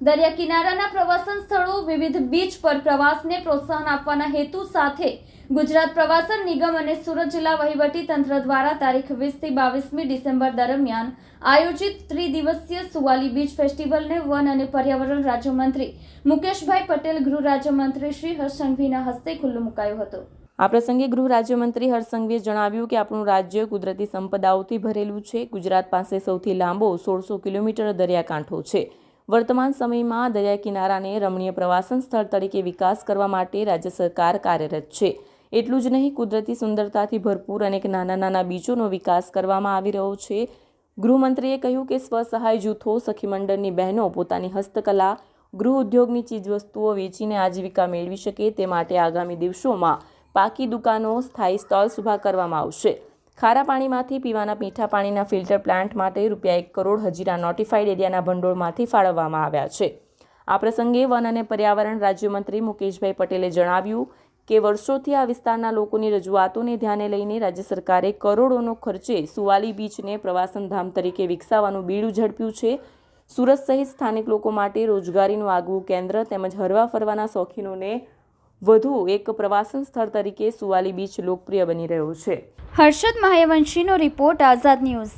દરિયા કિનારાના પ્રવાસન સ્થળો વિવિધ બીચ પર પ્રવાસને પ્રોત્સાહન આપવાના હેતુ સાથે ગુજરાત પ્રવાસન નિગમ અને સુરત જિલ્લા વહીવટી તંત્ર દ્વારા તારીખ વીસથી બાવીસમી ડિસેમ્બર દરમિયાન આયોજિત ત્રિદિવસીય સુવાલી બીચ ફેસ્ટિવલને વન અને પર્યાવરણ રાજ્યમંત્રી મુકેશભાઈ પટેલ, ગૃહ રાજ્યમંત્રી શ્રી હર્ષ હસ્તે ખુલ્લું મુકાયું હતું. આ પ્રસંગે ગૃહ રાજ્યમંત્રી હર્ષસંઘવીએ જણાવ્યું કે આપણું રાજ્ય કુદરતી સંપદાઓથી ભરેલું છે. ગુજરાત પાસે સૌથી લાંબો સોળસો કિલોમીટર દરિયાકાંઠો છે. વર્તમાન સમયમાં દરિયા કિનારાને રમણીય પ્રવાસન સ્થળ તરીકે વિકાસ કરવા માટે રાજ્ય સરકાર કાર્યરત છે. એટલું જ નહીં, કુદરતી સુંદરતાથી ભરપૂર અનેક નાના નાના બીચોનો વિકાસ કરવામાં આવી રહ્યો છે. ગૃહમંત્રીએ કહ્યું કે સ્વસહાય જૂથો, સખી મંડળની બહેનો, પોતાની હસ્તકલા, ગૃહ ઉદ્યોગની ચીજવસ્તુઓ વેચીને આજીવિકા મેળવી શકે તે માટે આગામી દિવસોમાં પાકી દુકાનો, સ્થાયી સ્ટોલ્સ ઊભા કરવામાં આવશે. ખારા પાણીમાંથી પીવાના મીઠા પાણીના ફિલ્ટર પ્લાન્ટ માટે રૂપિયા એક કરોડ હજીરા નોટિફાઈડ એરિયાના ભંડોળમાંથી ફાળવવામાં આવ્યા છે. આ પ્રસંગે વન અને પર્યાવરણ રાજ્યમંત્રી મુકેશભાઈ પટેલે જણાવ્યું કે વર્ષોથી આ વિસ્તારના લોકોની રજૂઆતોને ધ્યાને લઈને રાજ્ય સરકારે કરોડોનો ખર્ચે સુવાલી બીચને પ્રવાસન ધામ તરીકે વિકસાવવાનું બીડું ઝડપ્યું છે. સુરત સહિત સ્થાનિક લોકો માટે રોજગારીનું આગવું કેન્દ્ર તેમજ હરવા ફરવાના શોખીનોને વધુ એક પ્રવાસન સ્થળ તરીકે સુવાલી બીચ લોકપ્રિય બની રહ્યો છે. હર્ષદ મહાયવંશીનો રિપોર્ટ આઝાદ ન્યૂઝ.